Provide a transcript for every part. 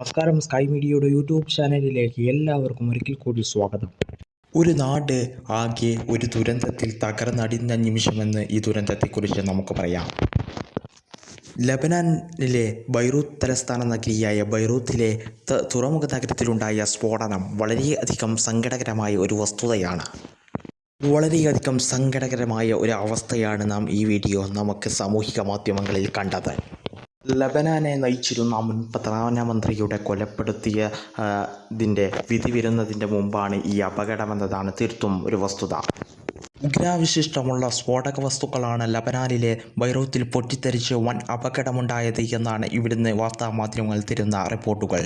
നമസ്കാരം. സ്കൈ മീഡിയയുടെ യൂട്യൂബ് ചാനലിലേക്ക് എല്ലാവർക്കും ഒരിക്കൽ കൂടി സ്വാഗതം. ഒരു നാട് ആകെ ഒരു ദുരന്തത്തിൽ തകർന്നടിഞ്ഞ നിമിഷമെന്ന് ഈ ദുരന്തത്തെക്കുറിച്ച് നമുക്ക് പറയാം. ലബനാനിലെ ബൈറൂത്ത് തലസ്ഥാന നഗരിയായ ബൈറൂത്തിലെ തുറമുഖ നഗരത്തിലുണ്ടായ സ്ഫോടനം വളരെയധികം സങ്കടകരമായ ഒരു വസ്തുതയാണ്. വളരെയധികം സങ്കടകരമായ ഒരു അവസ്ഥയാണ് നാം ഈ വീഡിയോ നമുക്ക് സാമൂഹിക മാധ്യമങ്ങളിൽ കണ്ടത്. ലബനാനെ നയിച്ചിരുന്ന മുൻ പ്രധാനമന്ത്രിയുടെ കൊലപ്പെടുത്തിയ ഇതിന്റെ വിധി വരുന്നതിന്റെ മുമ്പാണ് ഈ അപകടമെന്നതാണ് തീർത്തും ഒരു വസ്തുത. ഉഗ്രാവിശിഷ്ടമുള്ള സ്ഫോടക വസ്തുക്കളാണ് ലബനാനിലെ ബൈറൂത്തിൽ പൊട്ടിത്തെറിച്ച് വൻ അപകടമുണ്ടായത് എന്നാണ് ഇവിടുന്ന് വാർത്താമാധ്യമങ്ങൾ തരുന്ന റിപ്പോർട്ടുകൾ.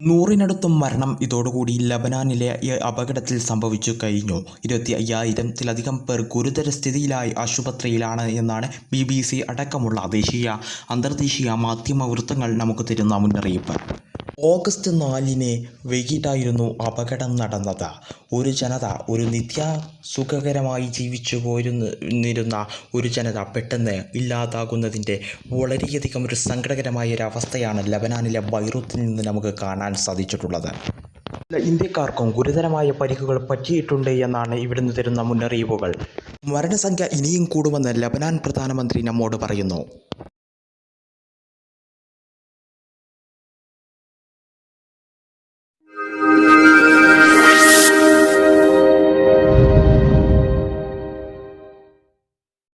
നൂറിനടുത്തും മരണം ഇതോടുകൂടി ലബനാനിലെ അപകടത്തിൽ സംഭവിച്ചു കഴിഞ്ഞു. ഇരുപത്തി അയ്യായിരത്തിലധികം പേർ ഗുരുതര സ്ഥിതിയിലായി ആശുപത്രിയിലാണ് എന്നാണ് ബി ബി സി അടക്കമുള്ള ദേശീയ അന്തർദേശീയ മാധ്യമ വൃത്തങ്ങൾ നമുക്ക് തരുന്ന മുന്നറിയിപ്പ്. ഓഗസ്റ്റ് നാലിന് വൈകിട്ടായിരുന്നു അപകടം നടന്നത്. ഒരു ജനത ഒരു നിത്യ സുഖകരമായി ജീവിച്ചു പോരുന്നിരുന്ന ഒരു ജനത പെട്ടെന്ന് ഇല്ലാതാകുന്നതിന്റെ വളരെയധികം ഒരു സങ്കടകരമായ ഒരു അവസ്ഥയാണ് ലബനാനിലെ ബൈറൂത്തിൽ നിന്ന് നമുക്ക് കാണാൻ സാധിച്ചിട്ടുള്ളത്. ഇന്ത്യക്കാർക്കും ഗുരുതരമായ പരിക്കുകൾ പറ്റിയിട്ടുണ്ട് എന്നാണ് ഇവിടുന്ന് തരുന്ന മുന്നറിയിപ്പുകൾ. മരണസംഖ്യ ഇനിയും കൂടുമെന്ന് ലബനാൻ പ്രധാനമന്ത്രി നമ്മോട് പറയുന്നു. Música